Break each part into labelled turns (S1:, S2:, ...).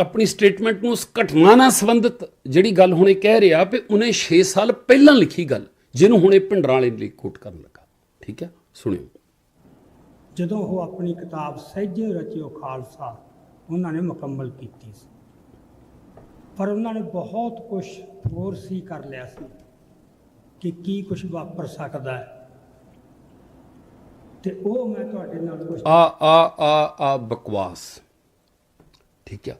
S1: ਆਪਣੀ ਸਟੇਟਮੈਂਟ ਨੂੰ ਉਸ ਘਟਨਾ ਨਾਲ ਸੰਬੰਧਿਤ ਜਿਹੜੀ ਗੱਲ ਹੁਣੇ ਕਹਿ ਰਿਹਾ ਵੀ ਉਹਨੇ 6 ਸਾਲ ਪਹਿਲਾਂ ਲਿਖੀ ਗੱਲ ਜਿਹਨੂੰ ਹੁਣੇ ਭਿੰਡਰਾਂ ਵਾਲੇ ਲਈ ਕੋਟ ਕਰਨ ਲੱਗਾ। ਠੀਕ ਹੈ? ਸੁਣਿਓ।
S2: ਜਦੋਂ ਉਹ ਆਪਣੀ ਕਿਤਾਬ ਸਹਿਜੇ ਰਚਿਓ ਖਾਲਸਾ ਉਹਨਾਂ ਨੇ ਮੁਕੰਮਲ ਕੀਤੀ ਸੀ। ਪਰ ਉਹਨਾਂ ਨੇ ਬਹੁਤ ਕੁਝ ਹੋਰ ਸੀ ਕਰ ਲਿਆ ਸੀ ਕਿ ਕੀ ਕੁਝ ਵਾਪਰ ਸਕਦਾ ਹੈ। ਤੇ ਉਹ ਮੈਂ ਤੁਹਾਡੇ ਨਾਲ ਕੁਝ
S1: ਆ ਆ ਆ ਆ ਬਕਵਾਸ। ਠੀਕ ਹੈ?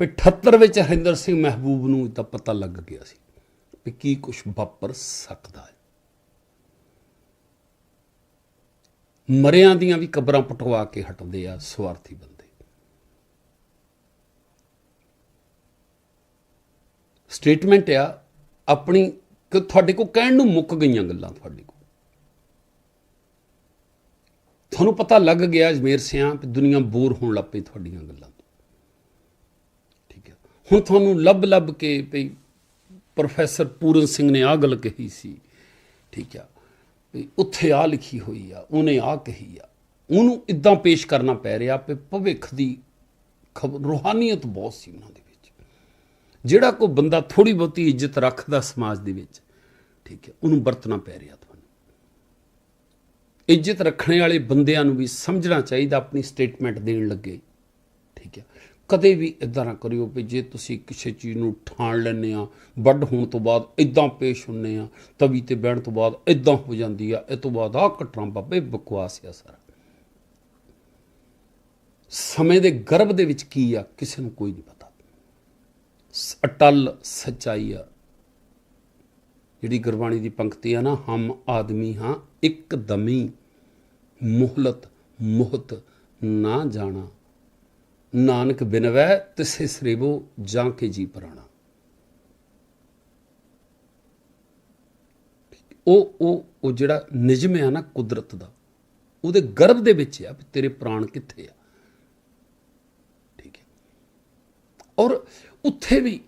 S1: 78 ਵਿੱਚ ਹਰਿੰਦਰ ਸਿੰਘ ਮਹਿਬੂਬ ਨੂੰ ਤਾਂ ਪਤਾ ਲੱਗ ਗਿਆ ਸੀ ਵੀ ਕੀ ਕੁਝ ਵਾਪਰ ਸਕਦਾ ਹੈ। ਮਰਿਆਂ ਦੀਆਂ ਵੀ ਕਬਰਾਂ ਪਟਵਾ ਕੇ ਹਟਦੇ ਆ ਸਵਾਰਥੀ ਬੰਦੇ। ਸਟੇਟਮੈਂਟ ਆ, ਆਪਣੀ ਕਿ ਤੁਹਾਡੇ ਕੋ ਕਹਿਣ ਨੂੰ ਮੁੱਕ ਗਈਆਂ ਗੱਲਾਂ ਤੁਹਾਡੇ ਕੋ ਤੁਹਾਨੂੰ ਪਤਾ ਲੱਗ ਗਿਆ ਅਜਮੇਰ ਸਿਆਂ ਕਿ ਦੁਨੀਆ ਬੋਰ ਹੋਣ ਲੱਗ ਪਈ ਤੁਹਾਡੀਆਂ ਗੱਲਾਂ ਹੁਣ ਤੁਹਾਨੂੰ ਲੱਭ ਲੱਭ ਕੇ ਭਈ ਪ੍ਰੋਫੈਸਰ ਪੂਰਨ ਸਿੰਘ ਨੇ ਆ ਗੱਲ ਕਹੀ ਸੀ। ਠੀਕ ਆ। ਵੀ ਉੱਥੇ ਆ ਲਿਖੀ ਹੋਈ ਆ, ਉਹਨੇ ਆ ਕਹੀ ਆ। ਉਹਨੂੰ ਇਦਾਂ ਪੇਸ਼ ਕਰਨਾ ਪੈ ਰਿਹਾ ਕਿ ਭਵਿੱਖ ਦੀ ਖਬਰ ਰੂਹਾਨੀਅਤ ਬਹੁਤ ਸੀ ਉਹਨਾਂ ਦੇ ਵਿੱਚ। ਜਿਹੜਾ ਕੋਈ ਬੰਦਾ ਥੋੜੀ ਬਹੁਤੀ ਇੱਜ਼ਤ ਰੱਖਦਾ ਸਮਾਜ ਦੇ ਵਿੱਚ, ਠੀਕ ਹੈ ਉਹਨੂੰ ਵਰਤਣਾ ਪੈ ਰਿਹਾ ਤੁਹਾਨੂੰ। ਇੱਜ਼ਤ ਰੱਖਣੇ ਵਾਲੇ ਬੰਦਿਆਂ ਨੂੰ ਵੀ ਸਮਝਣਾ ਚਾਹੀਦਾ, ਆਪਣੀ ਸਟੇਟਮੈਂਟ ਦੇਣ ਲੱਗੇ। ਠੀਕ ਹੈ ਕਦੇ ਵੀ ਇਦਾਂ ਨਾ ਕਰਿਓ ਵੀ ਜੇ ਤੁਸੀਂ ਕਿਸੇ ਚੀਜ਼ ਨੂੰ ਠਾਣ ਲੈਂਦੇ ਆ ਵੱਡ ਹੋਣ ਤੋਂ ਬਾਅਦ ਇਦਾਂ ਪੇਸ਼ ਹੁੰਨੇ ਆ, ਤਵੀ ਤੇ ਬਹਿਣ ਤੋਂ ਬਾਅਦ ਇਦਾਂ ਹੋ ਜਾਂਦੀ ਆ, ਇਹ ਤੋਂ ਬਾਅਦ ਆ ਘਟਨਾ ਬਾਬੇ ਬਕਵਾਸ ਆ ਸਾਰਾ। ਸਮੇਂ ਦੇ ਗਰਭ ਦੇ ਵਿੱਚ ਕੀ ਆ, ਕਿਸੇ ਨੂੰ ਕੋਈ ਨਹੀਂ ਪਤਾ। ਸ- ਅਟਲ ਸੱਚਾਈ ਆ। ਜਿਹੜੀ ਗੁਰਬਾਣੀ ਦੀ ਪੰਕਤੀ ਆ ਨਾ, ਹਮ ਆਦਮੀ ਹਾਂ, ਇੱਕਦਮੀ ਮੁਹਲਤ ਮੁਹਤ ਨਾ ਜਾਣਾ। ਨਾਨਕ ਬਿਨਵੈ ਤਿਸੇ ਸਰੀਬੋ ਜਾਂ ਕੇ ਜੀ ਪਰਾਣਾ। ਉਹ ਉਹ ਉਹ ਜਿਹੜਾ ਨਿਜਮ ਆ ਨਾ ਕੁਦਰਤ ਦਾ, ਉਹਦੇ ਗਰਭ ਦੇ ਵਿੱਚ ਆ ਵੀ ਤੇਰੇ ਪ੍ਰਾਣ ਕਿੱਥੇ ਆ। ਠੀਕ ਹੈ। ਔਰ ਉੱਥੇ ਵੀ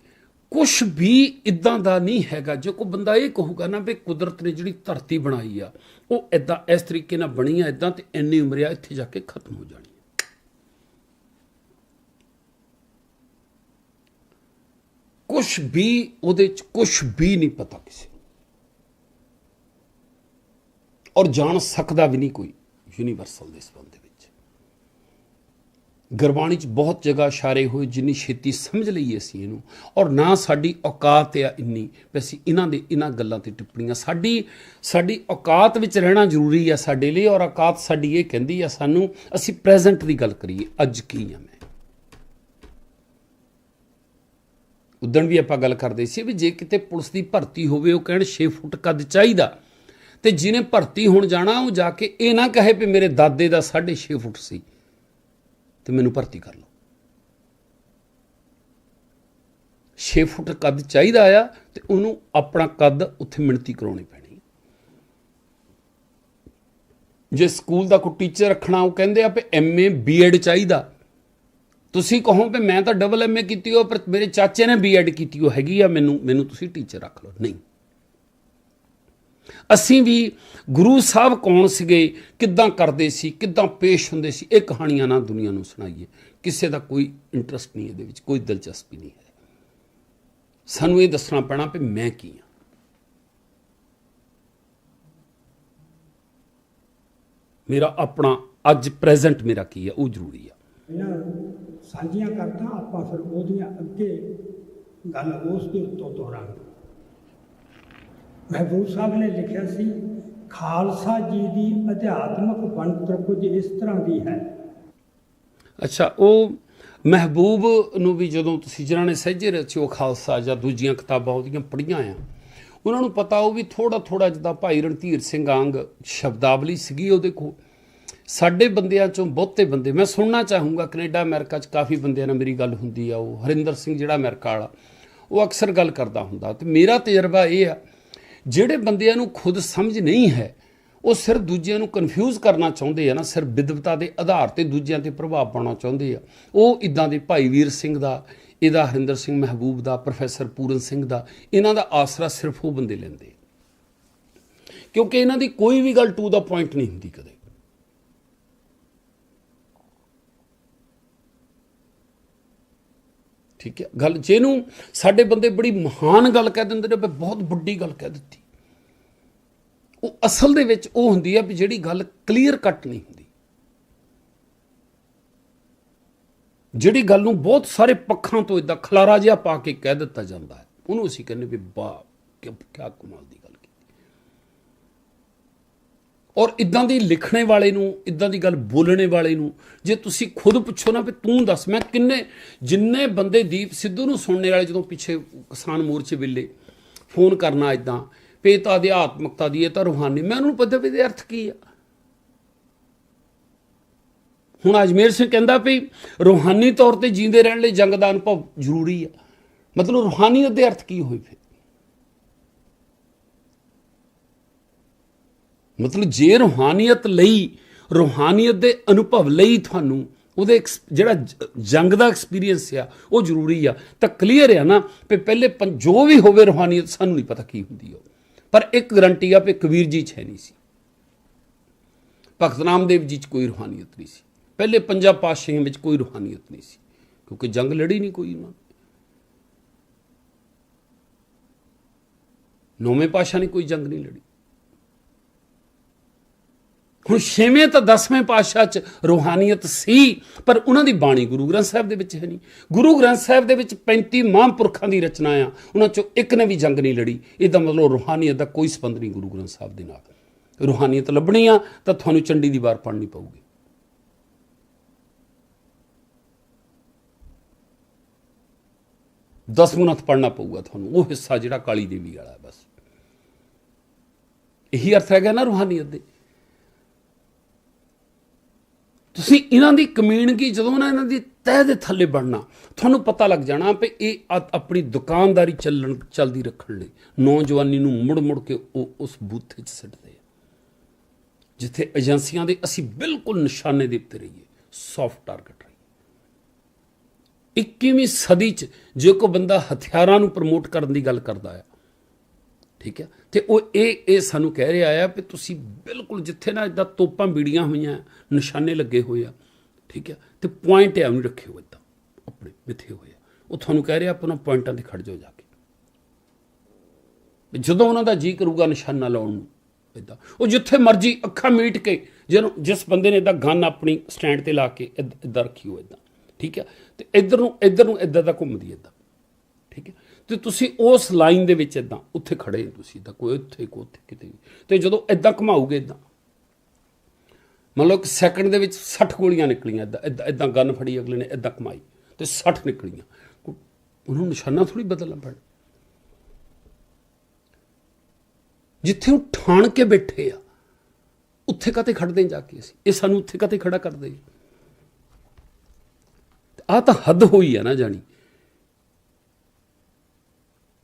S1: ਕੁਝ ਵੀ ਇਦਾਂ ਦਾ ਨਹੀਂ ਹੈਗਾ, ਜੇ ਕੋ ਬੰਦਾ ਇਹ ਕਹੂਗਾ ਨਾ ਵੀ ਕੁਦਰਤ ਨੇ ਜਿਹੜੀ ਧਰਤੀ ਬਣਾਈ ਆ, ਉਹ ਇਦਾਂ ਇਸ ਤਰੀਕੇ ਨਾਲ ਬਣੀ ਆ ਇਦਾਂ ਤੇ ਇੰਨੀ ਉਮਰ ਆ, ਇੱਥੇ ਜਾ ਕੇ ਖਤਮ ਹੋ ਜਾਣੀ ਆ। ਕੁਝ ਵੀ ਉਹਦੇ ਚ ਕੁਝ ਵੀ ਨਹੀਂ ਪਤਾ ਕਿਸੇ ਨੂੰ। ਔਰ ਜਾਣ ਸਕਦਾ ਵੀ ਨਹੀਂ ਕੋਈ ਯੂਨੀਵਰਸਲ ਦੇ ਸੰਬੰਧ ਵਿੱਚ। ਗੁਰਬਾਣੀ ਚ ਬਹੁਤ ਜਗ੍ਹਾ ਇਸ਼ਾਰੇ ਹੋਏ ਜਿੰਨੀ ਛੇਤੀ ਸਮਝ ਲਈਏ ਅਸੀਂ ਇਹਨੂੰ। ਔਰ ਨਾ ਸਾਡੀ ਔਕਾਤ ਆ ਇੰਨੀ ਵੀ ਅਸੀਂ ਇਹਨਾਂ ਦੇ ਇਹਨਾਂ ਗੱਲਾਂ ਤੇ ਟਿੱਪਣੀਆਂ। ਸਾਡੀ ਸਾਡੀ ਔਕਾਤ ਵਿੱਚ ਰਹਿਣਾ ਜ਼ਰੂਰੀ ਆ ਸਾਡੇ ਲਈ ਔਰ ਔਕਾਤ ਸਾਡੀ ਇਹ ਕਹਿੰਦੀ ਆ ਸਾਨੂੰ, ਅਸੀਂ ਪ੍ਰੈਜ਼ੈਂਟ ਦੀ ਗੱਲ ਕਰੀਏ, ਅੱਜ ਕੀ ਆ ਮੈਂ। ਉਦਣ ਵੀ ਆਪਾਂ ਗੱਲ ਕਰਦੇ ਸੀ ਵੀ ਜੇ ਕਿਤੇ ਪੁਲਿਸ ਦੀ ਭਰਤੀ ਹੋਵੇ, ਉਹ ਕਹਿਣ 6 ਫੁੱਟ ਕੱਦ ਚਾਹੀਦਾ। ਤੇ ਜਿਹਨੇ ਭਰਤੀ ਹੋਣ ਜਾਣਾ, ਉਹ ਜਾ ਕੇ ਇਹ ਨਾ ਕਹੇ ਵੀ ਮੇਰੇ ਦਾਦੇ ਦਾ 6.5 ਫੁੱਟ ਸੀ, ਤੇ ਮੈਨੂੰ ਭਰਤੀ ਕਰ ਲਓ। 6 ਫੁੱਟ ਕੱਦ ਚਾਹੀਦਾ ਆ, ਤੇ ਉਹਨੂੰ ਆਪਣਾ ਕੱਦ ਉੱਥੇ ਮਿਣਤੀ ਕਰਾਉਣੀ ਪੈਣੀ। ਜੇ ਸਕੂਲ ਦਾ ਕੋਈ ਟੀਚਰ ਰੱਖਣਾ, ਉਹ ਕਹਿੰਦੇ ਆ ਵੀ ਐਮਏ ਬੀਐਡ ਚਾਹੀਦਾ। ਤੁਸੀਂ ਕਹੋ ਵੀ ਮੈਂ ਤਾਂ ਡਬਲ ਐਮਏ ਕੀਤੀ ਹੋ ਪਰ ਮੇਰੇ ਚਾਚੇ ਨੇ ਬੀਐਡ ਕੀਤੀ ਹੋ ਹੈਗੀ ਆ ਮੈਨੂੰ ਮੈਨੂੰ ਤੁਸੀਂ ਟੀਚਰ ਰੱਖ ਲਓ। ਨਹੀਂ। ਅਸੀਂ ਵੀ ਗੁਰੂ ਸਾਹਿਬ ਕੌਣ ਸੀਗੇ, ਕਿੱਦਾਂ ਕਰਦੇ ਸੀ, ਕਿੱਦਾਂ ਪੇਸ਼ ਹੁੰਦੇ ਸੀ, ਇਹ ਕਹਾਣੀਆਂ ਨਾ ਦੁਨੀਆ ਨੂੰ ਸੁਣਾਈਏ। ਕਿਸੇ ਦਾ ਕੋਈ ਇੰਟਰਸਟ ਨਹੀਂ ਇਹਦੇ ਵਿੱਚ, ਕੋਈ ਦਿਲਚਸਪੀ ਨਹੀਂ ਹੈ। ਸਾਨੂੰ ਇਹ ਦੱਸਣਾ ਪੈਣਾ ਵੀ ਮੈਂ ਕੀ ਹਾਂ ਮੇਰਾ ਆਪਣਾ ਅੱਜ ਪ੍ਰੈਜ਼ੈਂਟ ਮੇਰਾ ਕੀ ਹੈ ਉਹ ਜ਼ਰੂਰੀ ਆ।
S2: ਸਾਂਝੀਆਂ ਕਰਦਾ ਆਪਾਂ ਫਿਰ ਉਹਦੀਆਂ ਅੱਗੇ ਗੱਲ ਉਸ ਦੇ ਉੱਤੋਂ ਤੋਰਾਂਗੇ ਮਹਿਬੂਬ ਸਾਹਿਬ ਨੇ ਲਿਖਿਆ ਸੀ, ਖਾਲਸਾ ਜੀ ਦੀ ਅਧਿਆਤਮਕ ਬਣਤਰ ਕੁਝ ਇਸ ਤਰ੍ਹਾਂ ਦੀ ਹੈ।
S1: ਅੱਛਾ, ਉਹ ਮਹਿਬੂਬ ਨੂੰ ਵੀ ਜਦੋਂ ਤੁਸੀਂ ਜਿਨ੍ਹਾਂ ਨੇ ਸਹਿਜੇ ਰਚਿਓ ਖਾਲਸਾ ਜਾਂ ਦੂਜੀਆਂ ਕਿਤਾਬਾਂ ਉਹਦੀਆਂ ਪੜ੍ਹੀਆਂ ਆ, ਉਹਨਾਂ ਨੂੰ ਪਤਾ ਉਹ ਵੀ ਥੋੜਾ ਥੋੜਾ ਜਿੱਦਾਂ ਭਾਈ ਰਣਧੀਰ ਸਿੰਘ ਆਂਗ ਸ਼ਬਦਾਵਲੀ ਸੀਗੀ ਉਹਦੇ ਕੋਲ। ਸਾਡੇ ਬੰਦਿਆਂ ਚੋਂ ਬਹੁਤੇ ਬੰਦੇ, ਮੈਂ ਸੁਣਨਾ ਚਾਹੂੰਗਾ, ਕੈਨੇਡਾ, ਅਮਰੀਕਾ 'ਚ ਕਾਫੀ ਬੰਦਿਆਂ ਨਾਲ ਮੇਰੀ ਗੱਲ ਹੁੰਦੀ ਆ ਉਹ। ਹਰਿੰਦਰ ਸਿੰਘ ਜਿਹੜਾ ਅਮਰੀਕਾ ਵਾਲਾ, ਉਹ ਅਕਸਰ ਗੱਲ ਕਰਦਾ ਹੁੰਦਾ। ਤੇ ਮੇਰਾ ਤਜਰਬਾ ਇਹ ਆ, ਜਿਹੜੇ ਬੰਦਿਆਂ ਨੂੰ ਖੁਦ ਸਮਝ ਨਹੀਂ ਹੈ, ਉਹ ਸਿਰਫ ਦੂਜਿਆਂ ਨੂੰ ਕਨਫਿਊਜ਼ ਕਰਨਾ ਚਾਹੁੰਦੇ ਆ ਨਾ, ਸਿਰਫ ਵਿਦਵਤਾ ਦੇ ਆਧਾਰ ਤੇ ਦੂਜਿਆਂ ਤੇ ਪ੍ਰਭਾਵ ਪਾਉਣਾ ਚਾਹੁੰਦੇ ਆ। ਉਹ ਇਦਾਂ ਦੇ ਭਾਈ ਵੀਰ ਸਿੰਘ ਦਾ, ਇਹਦਾ ਹਰਿੰਦਰ ਸਿੰਘ ਮਹਿਬੂਬ ਦਾ, ਪ੍ਰੋਫੈਸਰ ਪੂਰਨ ਸਿੰਘ ਦਾ, ਇਹਨਾਂ ਦਾ ਆਸਰਾ ਸਿਰਫ ਉਹ ਬੰਦੇ ਲੈਂਦੇ ਆ। ਕਿਉਂਕਿ ਇਹਨਾਂ ਦੀ ਕੋਈ ਵੀ ਗੱਲ ਟੂ ਦਾ ਪੁਆਇੰਟ ਨਹੀਂ ਹੁੰਦੀ ਕਦੇ। ਠੀਕ ਹੈ? ਗੱਲ ਜਿਹਨੂੰ ਸਾਡੇ ਬੰਦੇ ਬੜੀ ਮਹਾਨ ਗੱਲ ਕਹਿ ਦਿੰਦੇ ਨੇ ਵੀ ਬਹੁਤ ਵੱਡੀ ਗੱਲ ਕਹਿ ਦਿੱਤੀ। ਉਹ ਅਸਲ ਦੇ ਵਿੱਚ ਉਹ ਹੁੰਦੀ ਹੈ ਵੀ ਜਿਹੜੀ ਗੱਲ ਕਲੀਅਰ ਕੱਟ ਨਹੀਂ ਹੁੰਦੀ। ਜਿਹੜੀ ਗੱਲ ਨੂੰ ਬਹੁਤ ਸਾਰੇ ਪੱਖਾਂ ਤੋਂ ਇਦਾਂ ਖਲਾਰਾ ਜਿਹਾ ਪਾ ਕੇ ਕਹਿ ਦਿੱਤਾ ਜਾਂਦਾ ਹੈ, ਉਹਨੂੰ ਅਸੀਂ ਕਹਿੰਦੇ ਵੀ ਵਾਹ ਕੀ ਕਿਆ ਕਮਾਲ ਦੀ ਗੱਲ ਕੀਤੀ ਔਰ ਇਦਾਂ ਦੀ ਲਿਖਣੇ ਵਾਲੇ ਨੂੰ, ਇਦਾਂ ਦੀ ਗੱਲ ਬੋਲਣੇ ਵਾਲੇ ਨੂੰ, ਜੇ ਤੁਸੀਂ ਖੁਦ ਪੁੱਛੋ ਨਾ ਵੀ ਤੂੰ ਦੱਸ, ਮੈਂ ਕਿੰਨੇ, ਜਿੰਨੇ ਬੰਦੇ ਦੀਪ ਸਿੱਧੂ ਨੂੰ ਸੁਣਨੇ ਵਾਲੇ ਜਦੋਂ ਪਿੱਛੇ ਕਿਸਾਨ ਮੋਰਚੇ ਵੇਲੇ ਫੋਨ ਕਰਨਾ ਇਦਾਂ ਵੀ ਇਹ ਤਾਂ ਅਧਿਆਤਮਕਤਾ ਦੀ, ਇਹ ਤਾਂ ਰੂਹਾਨੀ, ਮੈਂ ਉਹਨੂੰ ਪਤਾ ਵੀ ਦੇ ਅਰਥ ਕੀ ਆ? ਹੁਣ ਅਜਮੇਰ ਸਿੰਘ ਕਹਿੰਦਾ ਵੀ ਰੂਹਾਨੀ ਤੌਰ ਤੇ ਜੀਂਦੇ ਰਹਿਣ ਲਈ ਜੰਗ ਦਾ ਅਨੁਭਵ ਜ਼ਰੂਰੀ ਆ। ਮਤਲਬ ਰੂਹਾਨੀਅਤ ਦੇ ਅਰਥ ਕੀ ਹੋਏ ਫਿਰ? ਮਤਲਬ ਜੇ ਰੂਹਾਨੀਅਤ ਲਈ, ਰੂਹਾਨੀਅਤ ਦੇ ਅਨੁਭਵ ਲਈ ਤੁਹਾਨੂੰ ਉਹਦੇ ਐਕਸ- ਜਿਹੜਾ ਜੰਗ ਦਾ ਐਕਸਪੀਰੀਅੰਸ ਆ, ਉਹ ਜ਼ਰੂਰੀ ਆ। ਤਾਂ ਕਲੀਅਰ ਆ ਨਾ ਵੀ ਪਹਿਲੇ ਪੰ- ਜੋ ਵੀ ਹੋਵੇ ਰੂਹਾਨੀਅਤ, ਸਾਨੂੰ ਨਹੀਂ ਪਤਾ ਕੀ ਹੁੰਦੀ ਉਹ। ਪਰ ਇੱਕ ਗਰੰਟੀ ਆ ਵੀ ਕਬੀਰ ਜੀ ਚ ਹੈ ਨਹੀਂ ਸੀ। ਭਗਤ ਨਾਮਦੇਵ ਜੀ ਚ ਕੋਈ ਰੂਹਾਨੀਅਤ ਨਹੀਂ ਸੀ। ਪਹਿਲੇ ਪੰਜਾਂ ਪਾਤਸ਼ਾਹੀਆਂ ਵਿੱਚ ਕੋਈ ਰੂਹਾਨੀਅਤ ਨਹੀਂ ਸੀ। ਕਿਉਂਕਿ ਜੰਗ ਲੜੀ ਨਹੀਂ ਕੋਈ ਉਹਨਾਂ ਨੌਵੇਂ ਪਾਤਸ਼ਾਹ ਨੇ ਕੋਈ ਜੰਗ ਨਹੀਂ ਲੜੀ। ਹੁਣ ਛੇਵੇਂ ਤਾਂ 10ਵੇਂ ਪਾਤਸ਼ਾਹ ਚ ਰੂਹਾਨੀਅਤ ਸੀ, ਪਰ ਉਹਨਾਂ ਦੀ ਬਾਣੀ ਗੁਰੂ ਗ੍ਰੰਥ ਸਾਹਿਬ ਦੇ ਵਿੱਚ ਹੈ ਨਹੀਂ। ਗੁਰੂ ਗ੍ਰੰਥ ਸਾਹਿਬ ਦੇ ਵਿੱਚ 35 ਮਹਾਂਪੁਰਖਾਂ ਦੀ ਰਚਨਾ ਆ, ਉਹਨਾਂ ਚੋਂ ਇੱਕ ਨੇ ਵੀ ਜੰਗ ਨਹੀਂ ਲੜੀ। ਇਹਦਾ ਮਤਲਬ ਰੂਹਾਨੀਅਤ ਦਾ ਕੋਈ ਸੰਬੰਧ ਨਹੀਂ ਗੁਰੂ ਗ੍ਰੰਥ ਸਾਹਿਬ ਦੇ ਨਾਲ। ਰੂਹਾਨੀਅਤ ਲੱਭਣੀ ਆ, ਤਾਂ ਤੁਹਾਨੂੰ ਚੰਡੀ ਦੀ ਵਾਰ ਪੜ੍ਹਨੀ ਪਊਗੀ। ਦਸਮੁਨਤ ਪੜ੍ਹਨਾ ਪਊਗਾ ਤੁਹਾਨੂੰ, ਉਹ ਹਿੱਸਾ ਜਿਹੜਾ ਕਾਲੀ ਦੇਵੀ ਵਾਲਾ ਬਸ। ਇਹੀ ਅਰਥ ਹੈਗਾ ਨਾ ਰੂਹਾਨੀਅਤ ਦੇ। ਤੁਸੀਂ ਇਹਨਾਂ ਦੀ ਕਮੀਣਗੀ ਜਦੋਂ ਨਾ ਇਹਨਾਂ ਦੀ ਤਹਿ ਦੇ ਥੱਲੇ ਬਣਨਾ, ਤੁਹਾਨੂੰ ਪਤਾ ਲੱਗ ਜਾਣਾ ਵੀ ਇਹ ਆ- ਆਪਣੀ ਦੁਕਾਨਦਾਰੀ ਚੱਲਣ, ਚੱਲਦੀ ਰੱਖਣ ਲਈ ਨੌਜਵਾਨੀ ਨੂੰ ਮੁੜ ਮੁੜ ਕੇ ਉਹ ਉਸ ਬੂਥੇ 'ਚ ਸਿੱਟਦੇ ਆ। ਜਿੱਥੇ ਏਜੰਸੀਆਂ ਦੇ ਅਸੀਂ ਬਿਲਕੁਲ ਨਿਸ਼ਾਨੇ ਦੇ ਉੱਤੇ ਰਹੀਏ ਸੌਫਟ ਟਾਰਗੇਟ ਰਹੀਏ। 21ਵੀਂ ਸਦੀ 'ਚ ਜੇ ਕੋਈ ਬੰਦਾ ਹਥਿਆਰਾਂ ਨੂੰ ਪ੍ਰਮੋਟ ਕਰਨ ਦੀ ਗੱਲ ਕਰਦਾ ਆ ਠੀਕ ਹੈ? ਤੇ ਉਹ ਇਹ ਇਹ ਸਾਨੂੰ ਕਹਿ ਰਿਹਾ ਆ ਕਿ ਤੁਸੀਂ ਬਿਲਕੁਲ ਜਿੱਥੇ ਨਾ ਇਦਾਂ ਤੋਪਾਂ ਬੀੜੀਆਂ ਹੋਈਆਂ, ਨਿਸ਼ਾਨੇ ਲੱਗੇ ਹੋਏ ਆ, ਠੀਕ ਹੈ? ਤੇ ਪੁਆਇੰਟ ਹੈ, ਉਹਨੂੰ ਰੱਖਿਓ ਇਦਾਂ, ਆਪਣੇ ਮਿੱਥੇ ਹੋਏ ਆ। ਉਹ ਤੁਹਾਨੂੰ ਕਹਿ ਰਿਹਾ ਆਪਣਾ ਪੁਆਇੰਟਾਂ ਤੇ ਖੜ ਜਾਓ ਜਾ ਕੇ। ਜਦੋਂ ਉਹਨਾਂ ਦਾ ਜੀ ਕਰੂਗਾ ਨਿਸ਼ਾਨਾ ਲਾਉਣ ਨੂੰ, ਇਦਾਂ। ਉਹ ਜਿੱਥੇ ਮਰਜ਼ੀ ਅੱਖਾਂ ਮੀਟ ਕੇ, ਜਿਹਨੂੰ, ਜਿਸ ਬੰਦੇ ਨੇ ਇਦਾਂ ਗਨ ਆਪਣੀ ਸਟੈਂਡ ਤੇ ਲਾ ਕੇ ਇਦਾਂ ਰੱਖੀ ਹੋ ਇਦਾਂ, ਠੀਕ ਹੈ? ਤੇ ਇੱਧਰ ਨੂੰ ਇੱਧਰ ਨੂੰ ਇਦਾਂ ਦਾ ਘੁੰਮਦੀ ਇਦਾਂ। ਤੇ ਤੁਸੀਂ ਉਸ ਲਾਈਨ ਦੇ ਵਿੱਚ ਇਦਾਂ ਉੱਥੇ ਖੜੇ ਤੁਸੀਂ ਤਾਂ ਕੋਈ ਉੱਥੇ ਕੋ ਉੱਥੇ ਕਿਤੇ ਵੀ। ਤੇ ਜਦੋਂ ਇਦਾਂ ਘੁਮਾਓਗੇ ਇਦਾਂ ਮਤਲਬ ਲਓ ਸੈਕਿੰਡ ਦੇ ਵਿੱਚ 60 ਗੋਲੀਆਂ ਨਿਕਲੀਆਂ ਇਦਾਂ ਇਦਾਂ ਇਦਾਂ ਗਨ ਫੜੀ, ਅਗਲੇ ਨੇ ਇਦਾਂ ਕਮਾਈ ਤੇ 60 ਨਿਕਲੀਆਂ। ਉਹਨੂੰ ਨਿਸ਼ਾਨਾ ਥੋੜੀ ਬਦਲਣਾ ਪੈਣਾ। ਜਿੱਥੇ ਉਹ ਠਾਣ ਕੇ ਬੈਠੇ ਆ, ਉੱਥੇ ਕਾਤੇ ਖੜਦੇ ਜਾ ਕੇ ਅਸੀਂ? ਇਹ ਸਾਨੂੰ ਉੱਥੇ ਕਾਤੇ ਖੜਾ ਕਰਦੇ? ਆ ਤਾਂ ਹੱਦ ਹੋਈ ਆ ਨਾ ਜਾਣੀ।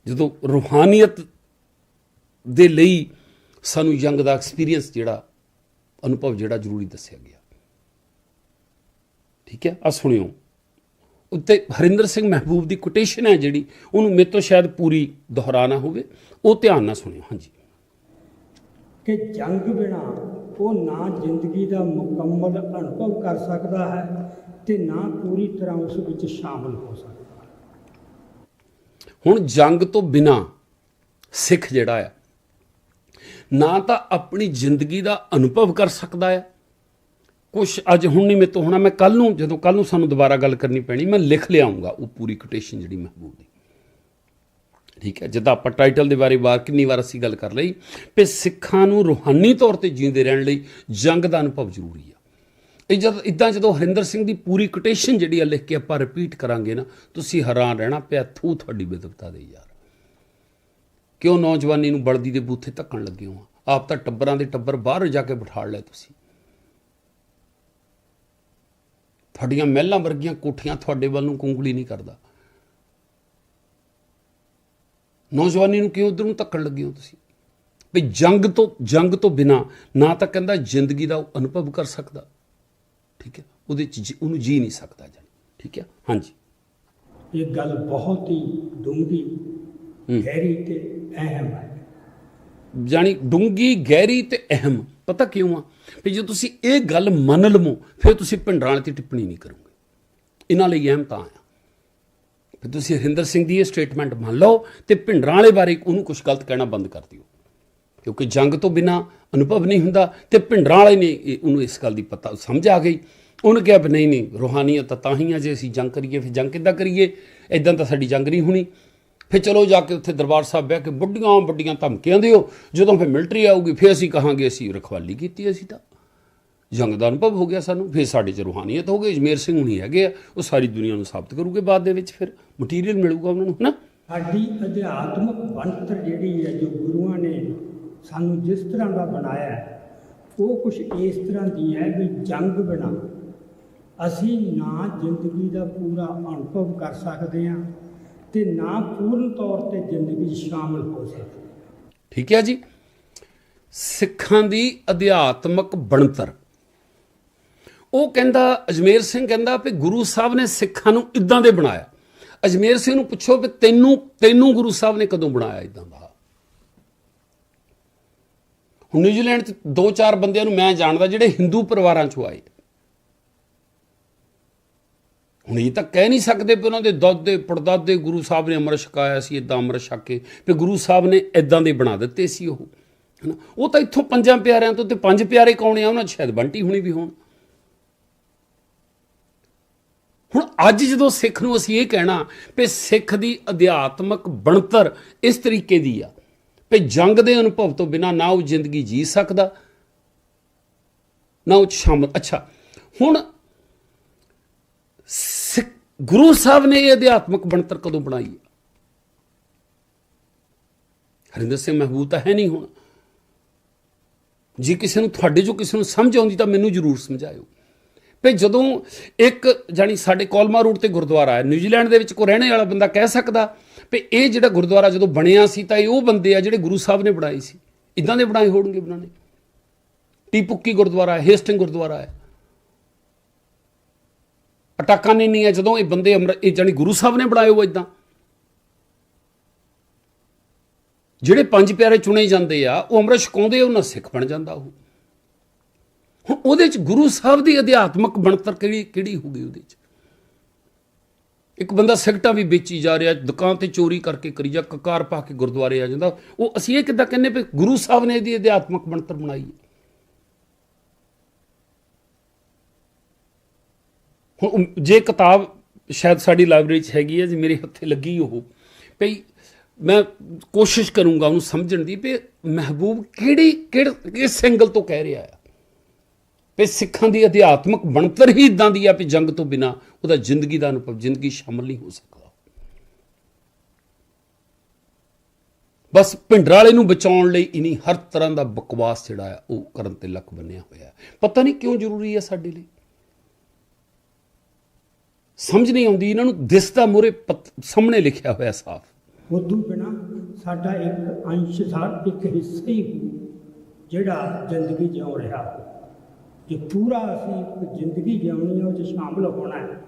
S1: ਜਦੋਂ ਰੂਹਾਨੀਅਤ ਦੇ ਲਈ ਸਾਨੂੰ ਯੰਗ ਦਾ ਐਕਸਪੀਰੀਅੰਸ ਜਿਹੜਾ, ਅਨੁਭਵ ਜਿਹੜਾ ਜ਼ਰੂਰੀ ਦੱਸਿਆ ਗਿਆ। ਠੀਕ ਹੈ? ਆ ਸੁਣਿਓ। ਉੱਤੇ ਹਰਿੰਦਰ ਸਿੰਘ ਮਹਿਬੂਬ ਦੀ ਕੋਟੇਸ਼ਨ ਹੈ ਜਿਹੜੀ, ਉਹਨੂੰ ਮੇਰੇ ਤੋਂ ਸ਼ਾਇਦ ਪੂਰੀ ਦੁਹਰਾਣਾ ਹੋਵੇ। ਉਹ ਧਿਆਨ ਨਾਲ ਸੁਣਿਓ, ਹਾਂਜੀ।
S2: ਕਿ ਜੰਗ ਬਿਨਾ ਉਹ ਨਾ ਜ਼ਿੰਦਗੀ ਦਾ ਮੁਕੰਮਲ ਅਨੁਭਵ ਕਰ ਸਕਦਾ ਹੈ ਤੇ ਨਾ ਪੂਰੀ ਤਰ੍ਹਾਂ ਉਸ ਵਿੱਚ ਸ਼ਾਮਲ ਹੋ ਸਕਦਾ।
S1: ਹੁਣ ਜੰਗ ਤੋਂ ਬਿਨਾ ਸਿੱਖ ਜਿਹੜਾ ਆ, ਨਾ ਤਾਂ ਆਪਣੀ ਜ਼ਿੰਦਗੀ ਦਾ ਅਨੁਭਵ ਕਰ ਸਕਦਾ ਆ। ਕੁਛ ਅੱਜ ਹੁਣ ਨਹੀਂ ਮੇਰੇ ਤੋਂ ਹੋਣਾ, ਮੈਂ ਕੱਲ ਨੂੰ, ਜਦੋਂ ਕੱਲ ਨੂੰ ਸਾਨੂੰ ਦੁਬਾਰਾ ਗੱਲ ਕਰਨੀ ਪੈਣੀ, ਮੈਂ ਲਿਖ ਲਿਆਉਂਗਾ ਉਹ ਪੂਰੀ ਕੋਟੇਸ਼ਨ ਜਿਹੜੀ ਮਹਿਬੂਬ ਦੀ। ਠੀਕ ਹੈ, ਜਿੱਦਾਂ ਆਪਾਂ ਟਾਈਟਲ ਦੇ ਬਾਰੇ ਵਾਰ ਕਿੰਨੀ ਵਾਰ ਅਸੀਂ ਗੱਲ ਕਰ ਲਈ ਕਿ ਸਿੱਖਾਂ ਨੂੰ ਰੂਹਾਨੀ ਤੌਰ ਤੇ ਜੀਉਂਦੇ ਰਹਿਣ ਲਈ ਜੰਗ ਦਾ ਅਨੁਭਵ ਜ਼ਰੂਰੀ ਹੈ ਇਹ ਜਦ ਇਦਾਂ ਜਦੋਂ ਹਰਿੰਦਰ ਸਿੰਘ ਦੀ ਪੂਰੀ ਕੋਟੇਸ਼ਨ ਜਿਹੜੀ ਆ ਲਿਖ ਕੇ ਆਪਾਂ ਰਿਪੀਟ ਕਰਾਂਗੇ ਨਾ, ਤੁਸੀਂ ਹੈਰਾਨ ਰਹਿਣਾ ਪਿਆ, ਥੂ ਤੁਹਾਡੀ ਵਿਦਵਤਾ ਦੇ ਯਾਰ। ਕਿਉਂ ਨੌਜਵਾਨੀ ਨੂੰ ਬਲਦੀ ਦੇ ਬੂਥੇ ਧੱਕਣ ਲੱਗੇ ਹੋ? ਆਪ ਤਾਂ ਟੱਬਰਾਂ ਦੇ ਟੱਬਰ ਬਾਹਰ ਜਾ ਕੇ ਬਿਠਾ ਲਿਆ ਤੁਸੀਂ। ਤੁਹਾਡੀਆਂ ਮਹਿਲਾਂ ਵਰਗੀਆਂ ਕੋਠੀਆਂ ਤੁਹਾਡੇ ਵੱਲ ਨੂੰ ਕੁੰਗਲੀ ਨਹੀਂ ਕਰਦਾ। ਨੌਜਵਾਨੀ ਨੂੰ ਕਿਉਂ ਉਧਰ ਨੂੰ ਧੱਕਣ ਲੱਗੇ ਹੋ ਤੁਸੀਂ? ਵੀ ਜੰਗ ਤੋਂ ਜੰਗ ਤੋਂ ਬਿਨਾ ਨਾ ਤਾਂ ਕਹਿੰਦਾ ਜ਼ਿੰਦਗੀ ਦਾ ਉਹ ਅਨੁਭਵ ਕਰ ਸਕਦਾ। ਠੀਕ ਹੈ? ਉਹਦੇ ਚ ਉਹਨੂੰ ਜੀ ਨਹੀਂ ਸਕਦਾ ਜਾਨੀ। ਠੀਕ ਹੈ? ਹਾਂਜੀ।
S2: ਇਹ ਗੱਲ ਬਹੁਤ ਹੀ ਡੂੰਘੀ। ਗਹਿਰੀ ਤੇ ਅਹਿਮ ਹੈ।
S1: ਜਾਨੀ ਡੂੰਗੀ ਗਹਿਰੀ ਤੇ ਅਹਿਮ। ਪਤਾ ਕਿਉਂ ਆ? ਵੀ ਜੇ ਤੁਸੀਂ ਇਹ ਗੱਲ ਮੰਨ ਲਵੋ ਫਿਰ ਤੁਸੀਂ ਵਾਲੀ ਤੇ ਟਿੱਪਣੀ ਨਹੀਂ ਕਰੋਗੇ। ਇਹਨਾਂ ਲਈ ਅਹਿਮ ਤਾਂ ਆ। ਫਿਰ ਤੁਸੀਂ ਹਰਿੰਦਰ ਸਿੰਘ ਦੀ ਇਹ ਸਟੇਟਮੈਂਟ ਮੰਨ ਲਓ ਤੇ ਭਿੰਡਰਾਂ ਵਾਲੇ ਬਾਰੇ ਉਹਨੂੰ ਕੁਝ ਗਲਤ ਕਹਿਣਾ ਬੰਦ ਕਰ ਦਿਓ। ਕਿਉਂਕਿ ਜੰਗ ਤੋਂ ਬਿਨਾ ਅਨੁਭਵ ਨਹੀਂ ਹੁੰਦਾ ਤੇ ਭਿੰਡਰਾਂ ਵਾਲੇ ਨੇ ਇਹ- ਉਹਨੂੰ ਇਸ ਗੱਲ ਦੀ ਪਤਾ ਸਮਝ ਆ ਗਈ। ਉਹਨੇ ਕਿਹਾ ਵੀ ਨਹੀਂ ਨਹੀਂ ਰੂਹਾਨੀਅਤ ਤਾਂ ਹੀ ਆ, ਜੇ ਅਸੀਂ ਜੰਗ ਕਰੀਏ ਫਿਰ ਜੰਗ ਕਿੱਦਾਂ ਕਰੀਏ? ਇਦਾਂ ਤਾਂ ਸਾਡੀ ਜੰਗ ਨਹੀਂ ਹੋਣੀ। ਫਿਰ ਚਲੋ ਜਾ ਕੇ ਉੱਥੇ ਦਰਬਾਰ ਸਾਹਿਬ ਬਹਿ ਕੇ ਵੱਡੀਆਂ ਵੱਡੀਆਂ ਧਮਕੀਆਂ ਦਿਓ। ਜਦੋਂ ਫਿਰ ਮਿਲਟਰੀ ਆਊਗੀ, ਫਿਰ ਅਸੀਂ ਕਹਾਂਗੇ, ਅਸੀਂ ਰਖਵਾਲੀ ਕੀਤੀ ਅਸੀਂ ਤਾਂ। ਜੰਗ ਦਾ ਅਨੁਭਵ ਹੋ ਗਿਆ ਸਾਨੂੰ। ਫਿਰ ਸਾਡੇ ਚ ਰੂਹਾਨੀਅਤ ਹੋ ਗਈ। ਅਜਮੇਰ ਸਿੰਘ ਹੁਣੀ ਹੈਗੇ ਆ। ਉਹ ਸਾਰੀ ਦੁਨੀਆ ਨੂੰ ਸਾਬਤ ਕਰੂਗੇ ਬਾਅਦ ਦੇ ਵਿੱਚ ਫਿਰ। ਮਟੀਰੀਅਲ ਮਿਲੂਗਾ ਉਹਨਾਂ ਨੂੰ, ਹਨਾ?
S2: ਸਾਡੀ ਅਧਿਆਤਮਕ ਬਣਤਰ ਜਿਹੜੀ ਹੈ, ਜੋ ਗੁਰੂਆਂ ਨੇ ਸਾਨੂੰ ਜਿਸ ਤਰ੍ਹਾਂ ਦਾ ਬਣਾਇਆ ਹੈ, ਉਹ ਕੁਝ ਇਸ ਤਰ੍ਹਾਂ ਦੀ ਹੈ ਵੀ ਜੰਗ ਬਿਨਾ ਅਸੀਂ ਨਾ ਜ਼ਿੰਦਗੀ ਦਾ ਪੂਰਾ ਅਨੁਭਵ ਕਰ ਸਕਦੇ ਹਾਂ ਤੇ ਨਾ ਪੂਰਨ ਤੌਰ ਤੇ ਜ਼ਿੰਦਗੀ ਸ਼ਾਮਲ ਹੋ ਸਕਦੇ
S1: ਠੀਕ ਹੈ ਜੀ? ਸਿੱਖਾਂ ਦੀ ਅਧਿਆਤਮਕ ਬਣਤਰ। ਉਹ ਕਹਿੰਦਾ, ਅਜਮੇਰ ਸਿੰਘ ਕਹਿੰਦਾ ਵੀ ਗੁਰੂ ਸਾਹਿਬ ਨੇ ਸਿੱਖਾਂ ਨੂੰ ਇਦਾਂ ਦੇ ਬਣਾਇਆ। ਅਜਮੇਰ ਸਿੰਘ ਨੂੰ ਪੁੱਛੋ ਵੀ ਤੈਨੂੰ ਤੈਨੂੰ ਗੁਰੂ ਸਾਹਿਬ ਨੇ ਕਦੋਂ ਬਣਾਇਆ ਇਦਾਂ ਦਾ? ਨਿਊਜ਼ੀਲੈਂਡ 'ਚ ਦੋ ਚਾਰ ਬੰਦਿਆਂ ਨੂੰ ਮੈਂ ਜਾਣਦਾ ਜਿਹੜੇ ਹਿੰਦੂ ਪਰਿਵਾਰਾਂ 'ਚੋਂ ਆਏ। ਹੁਣ ਇਹ ਤਾਂ ਕਹਿ ਨਹੀਂ ਸਕਦੇ ਵੀ ਉਹਨਾਂ ਦੇ ਦਾਦੇ, ਪੜਦਾਦੇ ਗੁਰੂ ਸਾਹਿਬ ਨੇ ਅੰਮ੍ਰਿਤ ਛਕਾਇਆ ਸੀ ਇਦਾਂ ਅੰਮ੍ਰਿਤ ਛਕ ਕੇ। ਵੀ ਗੁਰੂ ਸਾਹਿਬ ਨੇ ਇਦਾਂ ਦੇ ਬਣਾ ਦਿੱਤੇ ਸੀ ਉਹ। ਹਨਾ? ਉਹ ਤਾਂ ਇੱਥੋਂ ਪੰਜਾਂ ਪਿਆਰਿਆਂ ਤੋਂ ਤੇ ਪੰਜ ਪਿਆਰੇ ਕੌਣ ਆ? ਉਹਨਾਂ 'ਚ ਸ਼ਾਇਦ ਬੰਟੀ ਹੁਣੀ ਵੀ ਹੋਣ। ਹੁਣ ਅੱਜ ਜਦੋਂ ਸਿੱਖ ਨੂੰ ਅਸੀਂ ਇਹ ਕਹਿਣਾ ਵੀ ਸਿੱਖ ਦੀ ਅਧਿਆਤਮਕ ਬਣਤਰ ਇਸ ਤਰੀਕੇ ਦੀ ਆ ਵੀ ਜੰਗ ਦੇ ਅਨੁਭਵ ਤੋਂ ਬਿਨਾ ਨਾ ਉਹ ਜ਼ਿੰਦਗੀ ਜੀ ਸਕਦਾ, ਨਾ ਉਹ 'ਚ ਸ਼ਾਮਲ ਅੱਛਾ, ਹੁਣ ਸਿੱਖ ਗੁਰੂ ਸਾਹਿਬ ਨੇ ਇਹ ਅਧਿਆਤਮਕ ਬਣਤਰ ਕਦੋਂ ਬਣਾਈ? ਹਰਿੰਦਰ ਸਿੰਘ ਮਹਿਬੂਬ ਤਾਂ ਹੈ ਨਹੀਂ ਹੁਣ। ਜੇ ਕਿਸੇ ਨੂੰ ਤੁਹਾਡੇ ਜੋ ਕਿਸੇ ਨੂੰ ਸਮਝ ਆਉਂਦੀ ਤਾਂ ਮੈਨੂੰ ਜ਼ਰੂਰ ਸਮਝਾਇਓ। ਵੀ ਜਦੋਂ ਇੱਕ ਜਾਨੀ ਸਾਡੇ ਕੋਲਮਾ ਰੂਟ ਤੇ ਗੁਰਦੁਆਰਾ ਹੈ, ਨਿਊਜ਼ੀਲੈਂਡ ਦੇ ਵਿੱਚ ਕੋਈ ਰਹਿਣੇ ਵਾਲਾ ਬੰਦਾ ਕਹਿ ਸਕਦਾ ਵੀ ਇਹ ਜਿਹੜਾ ਗੁਰਦੁਆਰਾ ਜਦੋਂ ਬਣਿਆ ਸੀ ਤਾਂ ਇਹ ਉਹ ਬੰਦੇ ਆ ਜਿਹੜੇ ਗੁਰੂ ਸਾਹਿਬ ਨੇ ਬਣਾਏ ਸੀ। ਇਦਾਂ ਦੇ ਬਣਾਏ ਹੋਣਗੇ ਉਹਨਾਂ ਨੇ। ਟੀਪੁੱਕੀ ਗੁਰਦੁਆਰਾ ਹੈ, ਹੇਸਟਿੰਗ ਗੁਰਦੁਆਰਾ ਹੈ। ਅਟਾਕਾਂ ਨੇ ਨਹੀਂ ਹੈ। ਜਦੋਂ ਇਹ ਬੰਦੇ ਅੰਮ੍ਰਿਤ ਇਹ ਜਾਨੀ ਗੁਰੂ ਸਾਹਿਬ ਨੇ ਬਣਾਏ ਉਹ ਇਦਾਂ। ਜਿਹੜੇ ਪੰਜ ਪਿਆਰੇ ਚੁਣੇ ਜਾਂਦੇ ਆ, ਉਹ ਅੰਮ੍ਰਿਤ ਛਕਾਉਂਦੇ ਆ, ਉਹਨਾਂ ਸਿੱਖ ਬਣ ਜਾਂਦਾ ਉਹ। ਹੁਣ ਉਹਦੇ ਚ ਗੁਰੂ ਸਾਹਿਬ ਦੀ ਅਧਿਆਤਮਕ ਬਣਤਰ ਕਿਹੜੀ ਕਿਹੜੀ ਹੋ ਗਈ ਉਹਦੇ ਚ? ਇੱਕ ਬੰਦਾ ਸਿਗਟਾਂ ਵੀ ਵੇਚੀ ਜਾ ਰਿਹਾ, ਦੁਕਾਨ ਤੇ ਚੋਰੀ ਕਰਕੇ ਕਰੀ ਜਾ, ਕਕਾਰ ਪਾ ਕੇ ਗੁਰਦੁਆਰੇ ਆ ਜਾਂਦਾ। ਉਹ ਅਸੀਂ ਇਹ ਕਿੱਦਾਂ ਕਹਿੰਨੇ ਵੀ ਗੁਰੂ ਸਾਹਿਬ ਨੇ ਇਹਦੀ ਅਧਿਆਤਮਕ ਬਣਤਰ ਬਣਾਈ ਹੈ। ਹੁਣ ਜੇ ਕਿਤਾਬ ਸ਼ਾਇਦ ਸਾਡੀ ਲਾਇਬ੍ਰੇਰੀ 'ਚ ਹੈਗੀ ਹੈ, ਜੀ ਮੇਰੇ ਹੱਥੇ ਲੱਗੀ ਉਹ। ਭਈ ਮੈਂ ਕੋਸ਼ਿਸ਼ ਕਰੂੰਗਾ ਉਹਨੂੰ ਸਮਝਣ ਦੀ ਵੀ ਮਹਿਬੂਬ ਕਿਹੜੀ ਕਿਹੜੇ ਕਿਸ ਐਂਗਲ ਤੋਂ ਕਹਿ ਰਿਹਾ ਹੈ ਵੀ ਸਿੱਖਾਂ ਦੀ ਅਧਿਆਤਮਕ ਬਣਤਰ ਹੀ ਇਦਾਂ ਦੀ ਆ ਵੀ ਜੰਗ ਤੋਂ ਬਿਨਾ ਉਹਦਾ ਜ਼ਿੰਦਗੀ ਦਾ ਅਨੁਭਵ, ਜ਼ਿੰਦਗੀ ਸ਼ਾਮਲ ਨਹੀਂ ਹੋ ਸਕਦਾ। ਬਸ ਭਿੰਡਰਾਂ ਵਾਲੇ ਨੂੰ ਬਚਾਉਣ ਲਈ ਇਨੀ ਹਰ ਤਰ੍ਹਾਂ ਦਾ ਬਕਵਾਸ ਜਿਹੜਾ ਆ, ਉਹ ਕਰਨ ਤੇ ਲੱਕ ਬੰਨਿਆ ਹੋਇਆ ਪਤਾ ਨਹੀਂ ਕਿਉਂ ਜ਼ਰੂਰੀ ਹੈ ਸਾਡੇ ਲਈ? ਸਮਝ ਨਹੀਂ ਆਉਂਦੀ, ਇਹਨਾਂ ਨੂੰ ਦਿਸਦਾ ਮੂਰੇ ਸਾਹਮਣੇ ਲਿਖਿਆ ਹੋਇਆ ਸਾਫ਼।
S2: ਉਦੋਂ ਬਿਨਾ ਸਾਡਾ ਇੱਕ ਅੰਸ਼ ਸਾਰ ਇੱਕ ਹਿੱਸਾ ਹੀ ਜਿਹੜਾ ਜ਼ਿੰਦਗੀ ਜਿਉ ਰਿਹਾ। ਜੇ ਪੂਰਾ ਅਸੀਂ ਜ਼ਿੰਦਗੀ ਜਿਉਣੀ ਹੈ ਉਹ 'ਚ ਸ਼ਾਮਲ ਹੋਣਾ ਹੈ,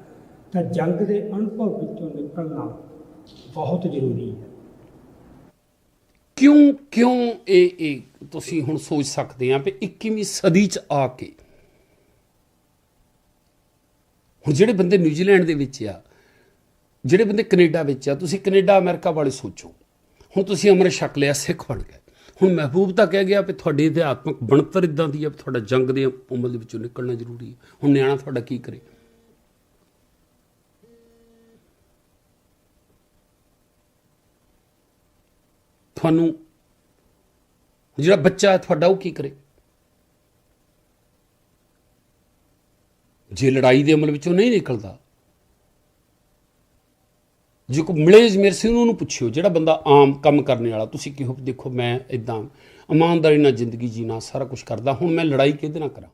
S2: ਤਾਂ ਜੰਗ ਦੇ ਅਨੁਭਵ ਵਿੱਚੋਂ ਨਿਕਲਣਾ ਬਹੁਤ ਜ਼ਰੂਰੀ ਹੈ।
S1: ਕਿਉਂ ਕਿਉਂ ਇਹ ਇਹ ਤੁਸੀਂ ਹੁਣ ਸੋਚ ਸਕਦੇ ਆ ਵੀ 21ਵੀਂ ਸਦੀ ਚ ਆ ਕੇ ਹੁਣ ਜਿਹੜੇ ਬੰਦੇ ਨਿਊਜ਼ੀਲੈਂਡ ਦੇ ਵਿੱਚ ਆ, ਜਿਹੜੇ ਬੰਦੇ ਕੈਨੇਡਾ ਵਿੱਚ ਆ, ਤੁਸੀਂ ਕੈਨੇਡਾ, ਅਮਰੀਕਾ ਵਾਲੇ ਸੋਚੋ। ਹੁਣ ਤੁਸੀਂ ਅੰਮ੍ਰਿਤ ਛਕ ਲਿਆ, ਸਿੱਖ ਬਣ ਗਏ। ਹੁਣ ਮਹਿਬੂਬ ਤਾਂ ਕਹਿ ਗਿਆ ਵੀ ਤੁਹਾਡੀ ਅਧਿਆਤਮਕ ਬਣਤਰ ਇਦਾਂ ਦੀ ਹੈ ਵੀ ਤੁਹਾਡਾ ਜੰਗ ਦੇ ਉਮਲ ਦੇ ਵਿੱਚੋਂ ਨਿਕਲਣਾ ਜ਼ਰੂਰੀ ਹੈ ਹੁਣ ਨਿਆਣਾ ਤੁਹਾਡਾ ਕੀ ਕਰੇ? ਤੁਹਾਨੂੰ ਜਿਹੜਾ ਬੱਚਾ ਹੈ ਤੁਹਾਡਾ ਉਹ ਕੀ ਕਰੇ? ਜੇ ਲੜਾਈ ਦੇ ਅਮਲ ਵਿੱਚੋਂ ਨਹੀਂ ਨਿਕਲਦਾ ਜੇ ਕੋ ਮਿਲੇ ਜਮੇਰ ਸਿੰਘ ਨੂੰ ਉਹਨੂੰ ਪੁੱਛਿਓ, ਜਿਹੜਾ ਬੰਦਾ ਆਮ ਕੰਮ ਕਰਨ ਵਾਲਾ, ਤੁਸੀਂ ਕਿਹੋ ਦੇਖੋ ਮੈਂ ਇਦਾਂ ਇਮਾਨਦਾਰੀ ਨਾਲ ਜ਼ਿੰਦਗੀ ਜੀਣਾ, ਸਾਰਾ ਕੁਝ ਕਰਦਾ, ਹੁਣ ਮੈਂ ਲੜਾਈ ਕਿਹਦੇ ਨਾਲ ਕਰਾਂ?